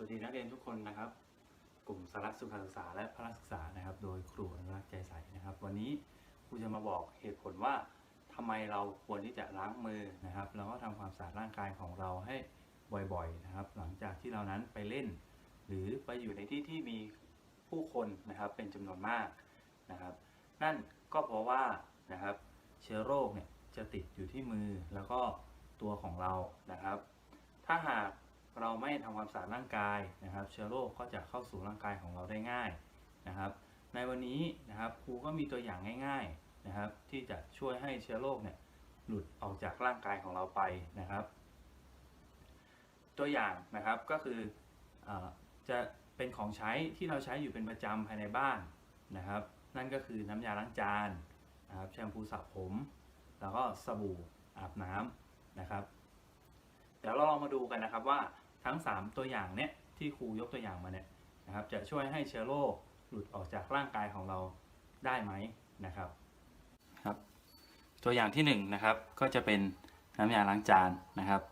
วัสดีนักเรียนทุกคนนะครับ กลุ่มสาระสุขศึกษาและพละศึกษานะครับ โดยครูอนุรักษ์ใจใสนะครับ วันนี้ครูจะมาบอกเหตุผลว่าทำไมเราควรที่จะล้างมือนะครับ แล้วก็ทำความสะอาดร่างกายของเราให้บ่อยๆนะครับ หลังจากที่เรานั้นไปเล่น หรือไปอยู่ในที่ที่มีผู้คนนะครับเป็นจำนวนมากนะครับ นั่นก็เพราะว่านะครับเชื้อโรคเนี่ยจะติดอยู่ที่มือแล้วก็ตัวของเรานะครับ ถ้าหาก เราไม่ทำความสะอาดร่างกายนะครับ เชื้อโรคก็จะเข้าสู่ร่างกายของเราได้ง่ายนะครับ ในวันนี้นะครับครูก็มีตัวอย่างง่าย ๆนะครับ ที่จะช่วยให้เชื้อโรคเนี่ยหลุดออกจากร่างกายของเราไปนะครับ ตัวอย่างนะครับก็คืออจะเป็นของใช้ที่เราใช้อยู่เป็นประจำภายในบ้านนะครับ นั่นก็คือน้ำยาล้างจานนะครับแชมพูสระผม แล้วก็สบู่อาบน้ำนะครับ เดี๋ยวเราลองมาดูกันนะครับว่า ทั้ง 3 ตัวอย่างเนี้ยที่ครูยกตัวอย่างมาเนี่ยนะครับจะช่วยให้เชื้อโรคหลุดออกจากร่างกายของเราได้ไหมนะครับครับ ตัวอย่างที่1นงนะครับก็จะเป็นน้ำยาล้างจานนะครับ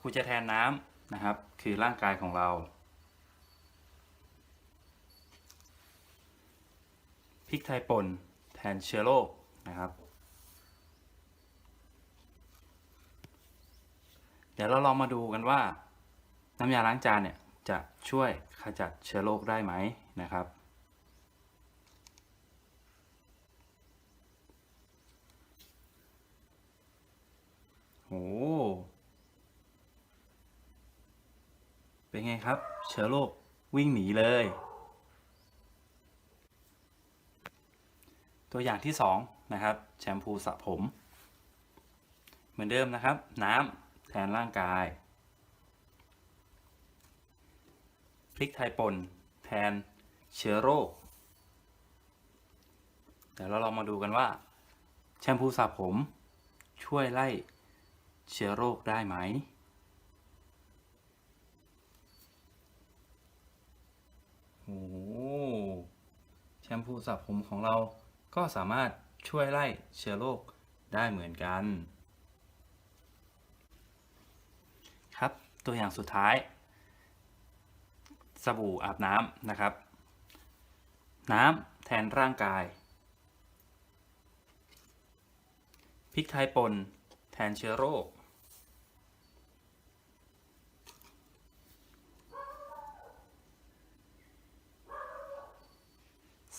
ครูจะแทนน้ำนะครับคือร่างกายของเราพริกไทยป่นแทนเชื้อโรคนะครับ เดี๋ยวเราลองมาดูกันว่า น้ำยาล้างจานเนี่ยจะช่วยขจัดเชื้อโรคได้ไหมนะครับโหเป็นไงครับ เชื้อโรควิ่งหนีเลย ตัวอย่างที่ 2 นะครับ แชมพูสระผม เหมือนเดิมนะครับ น้ำ แทนร่างกาย พริกไทยป่นแทนเชื้อโรค เดี๋ยวเราลองมาดูกันว่า แชมพูสระผมช่วยไล่เชื้อโรคได้ไหม โอ้โหแชมพูสระผมของเราก็สามารถช่วยไล่เชื้อโรคได้เหมือนกัน ครับ ตัวอย่างสุดท้าย สบู่อาบน้ำนะครับ น้ำแทนร่างกาย พริกไทยป่นแทนเชื้อโรค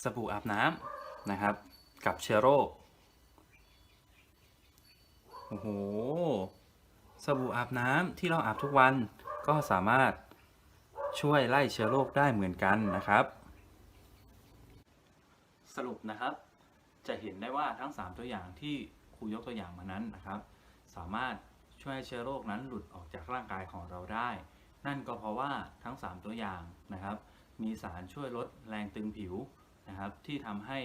สบู่อาบน้ำนะครับ กับเชื้อโรค โอ้โห สบู่อาบน้ำที่เราอาบทุกวันก็สามารถช่วยไล่เชื้อโรคได้เหมือนกันนะครับ สรุปนะครับ จะเห็นได้ว่าทั้ง 3 ตัวอย่างที่ครูยกตัวอย่างมานั้นนะครับ สามารถช่วยเชื้อโรคนั้นหลุดออกจากร่างกายของเราได้ นั่นก็เพราะว่าทั้ง 3 ตัวอย่างนะครับ มีสารช่วยลดแรงตึงผิวนะครับ ที่ทำให้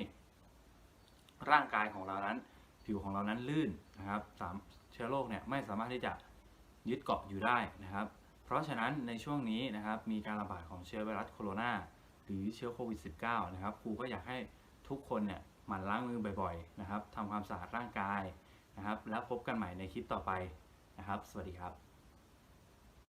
ร่างกายของเรานั้น ผิวของเรานั้นลื่นนะครับสเชื้อโรคเนี่ยไม่สามารถที่จะ ยึดเกาะอยู่ได้นะครับ เพราะฉะนั้นในช่วงนี้นะครับมีการระบาดของเชื้อไวรัสโคโรนาหรือเชื้อโควิด -19 นะครับครูก็อยากให้ทุกคนเนี่ยหมั่นล้างมือบ่อยๆนะครับทำความสะอาดร่างกายนะครับ แล้วพบกันใหม่ในคลิปต่อไปนะครับ สวัสดีครับ